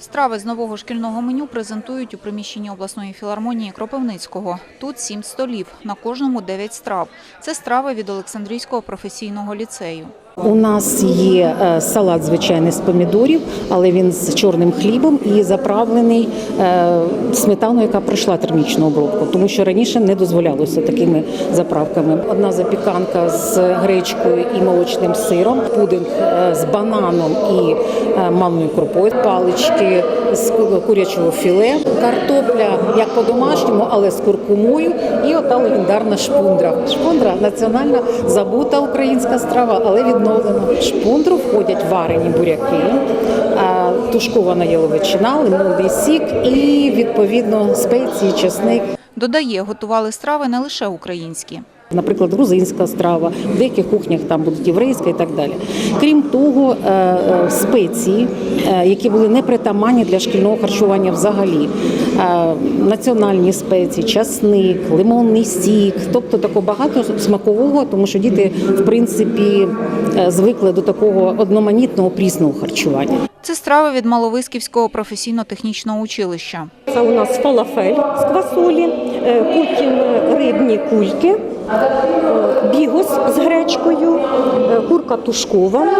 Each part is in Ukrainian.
Страви з нового шкільного меню презентують у приміщенні обласної філармонії Кропивницького. Тут сім столів, на кожному дев'ять страв. Це страви від Олександрійського професійного ліцею. У нас є е, салат звичайний з помідорів, але він з чорним хлібом і заправлений е, сметаною, яка пройшла термічну обробку, тому що раніше не дозволялося такими заправками. Одна запіканка з гречкою і молочним сиром, пудинг е, з бананом і манною крупою, палички з курячого філе, картопля як по-домашньому, але з куркумою, і ота легендарна шпундра. Шпундра національна забута українська страва, але відновлена. В шпундру входять варені буряки, тушкована яловичина, лимонний сік і відповідно спеції, чесник. Додає, готували страви не лише українські. Наприклад, грузинська страва, в деяких кухнях там будуть єврейська і так далі. Крім того, е, е, спеції, е, які були непритаманні для шкільного харчування взагалі. Національні спеції, часник, лимонний сік, тобто такого багато смакового, тому що діти, в принципі, звикли до такого одноманітного прісного харчування. Це страви від Маловисківського професійно-технічного училища. Це у нас фалафель з квасолі, потім рибні кульки, бігус з гречкою, е, курка тушкована,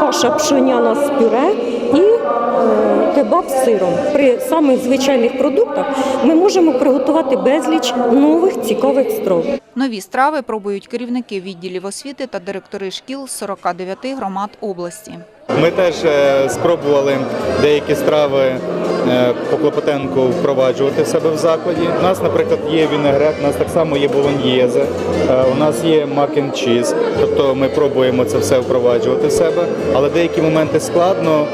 каша пшеняна з пюре і е, кебаб з сиром. При самих звичайних продуктах ми можемо приготувати безліч нових цікавих страв. Нові страви пробують керівники відділів освіти та директори шкіл 49 громад області. Ми теж е, спробували деякі страви по Клопотенку впроваджувати себе в закладі. У нас, наприклад, є вінегрет, у нас так само є болоньєзе, е, у нас є макен чіз. Тобто ми пробуємо це все впроваджувати в себе. Але деякі моменти складно,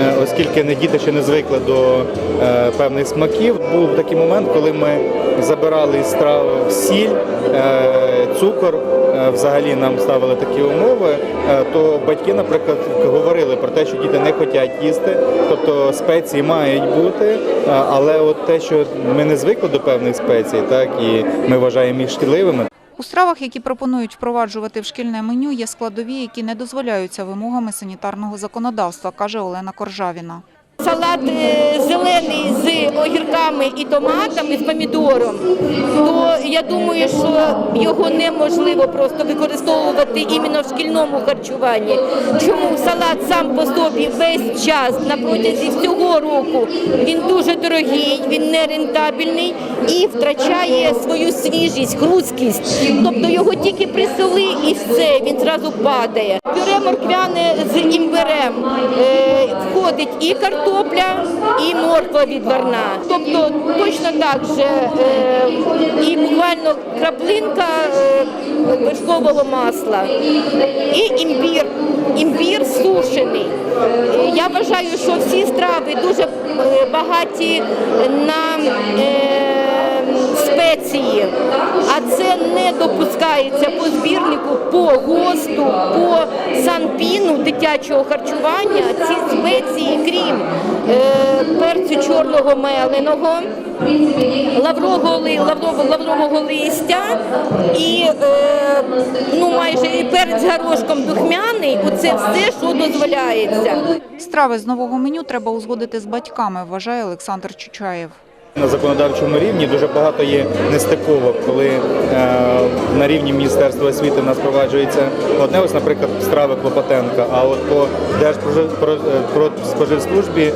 е, оскільки не діти ще не звикли до е, певних смаків. Був такий момент, коли ми забирали із страв сіль, е, цукор. е, Взагалі нам ставили такі умови, е, то батьки, наприклад, говорили про те, що діти не хочуть їсти, тобто спеції мають бути, але от те, що ми не звикли до певних спецій, так і ми вважаємо їх шкідливими, У стравах, які пропонують впроваджувати в шкільне меню, є складові, які не дозволяються вимогами санітарного законодавства, каже Олена Коржавіна. Салат е, зелений з огірками і томатами, з помідором, то я думаю, що його неможливо просто використовувати іменно в шкільному харчуванні. Чому салат сам по собі весь час на протязі всього року він дуже дорогий, він не рентабельний і втрачає свою свіжість, хрусткість. Тобто його тільки присоли і все, він зразу падає. Пюре морквяне з імбирем е, входить і картопля, і морква відварна. Тобто точно так же е, і буквально краплинка е, вершкового масла, і імбір, імбір сушений. Я вважаю, що всі страви дуже е, багаті на спеції, а це не допускається по збірнику, по ГОСТу, по санпіну дитячого харчування. Ці спеції, крім е, перцю чорного меленого, лаврового, лаврового, лаврового листя і е, ну, майже і перець горошком духмяний, оце все, що дозволяється. Страви з нового меню треба узгодити з батьками, вважає Олександр Чучаєв. На законодавчому рівні дуже багато є нестиковок, коли е, на рівні Міністерства освіти в нас впроваджується одне, ось, наприклад, страви Клопотенка, а от по Держпродспоживслужбі е,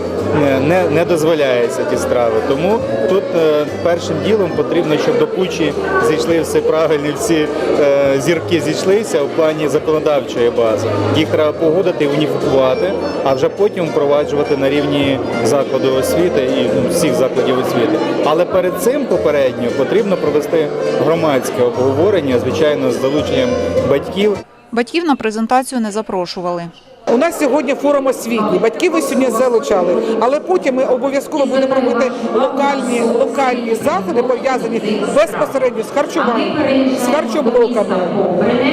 не, не дозволяються ті страви. Тому тут е, першим ділом потрібно, щоб до кучі зійшли все правильні, всі е, зірки зійшлися в плані законодавчої бази. Їх треба погодити, уніфікувати, а вже потім впроваджувати на рівні закладу освіти і ну, всіх закладів освіти. Але перед цим попередньо потрібно провести громадське обговорення, звичайно, з залученням батьків. Батьків на презентацію не запрошували. У нас сьогодні форум освітній. Батьки ви сьогодні залучали, але потім ми обов'язково будемо робити локальні локальні заходи, пов'язані безпосередньо з харчуванням, з харчоблоками.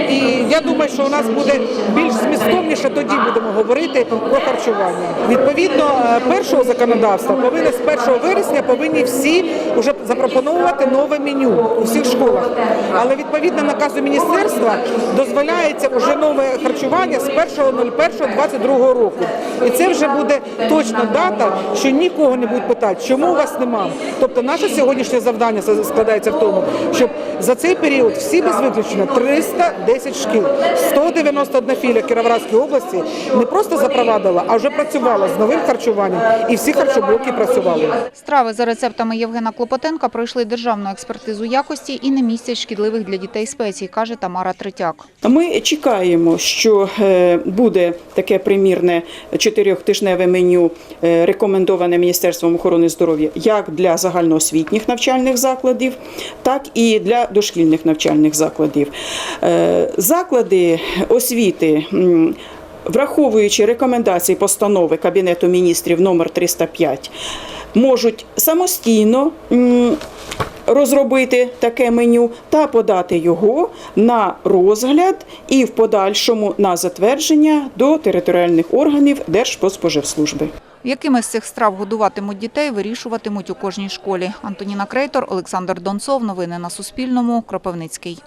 І я думаю, що у нас буде більш змістовніше тоді будемо говорити про харчування. Відповідно, е, першого законодавства повинні з 1 вересня повинні всі вже запропонувати нове меню у всіх школах. Але відповідно наказу міністерства дозволяється вже нове харчування з 1.01 22 року. І це вже буде точна дата, що нікого не будуть питати, чому у вас нема. Тобто наше сьогоднішнє завдання складається в тому, щоб за цей період всі без виключення 310 шкіл, 191 філія Кіровоградської області не просто запровадила, а вже працювала з новим харчуванням, і всі харчоблоки працювали. Страви за рецептами Євгена Клопотенка пройшли державну експертизу якості і не містять шкідливих для дітей спецій, каже Тамара Третяк. Ми чекаємо, що е, буде таке примірне чотирьохтижневе меню, е, рекомендоване Міністерством охорони здоров'я як для загальноосвітніх навчальних закладів, так і для дошкільних навчальних закладів. Е, Заклади освіти. Враховуючи рекомендації постанови Кабінету міністрів номер 305, можуть самостійно розробити таке меню та подати його на розгляд і в подальшому на затвердження до територіальних органів Держпоспоживслужби. Якими з цих страв годуватимуть дітей, вирішуватимуть у кожній школі. Антоніна Крейтор, Олександр Донцов. Новини на Суспільному. Кропивницький.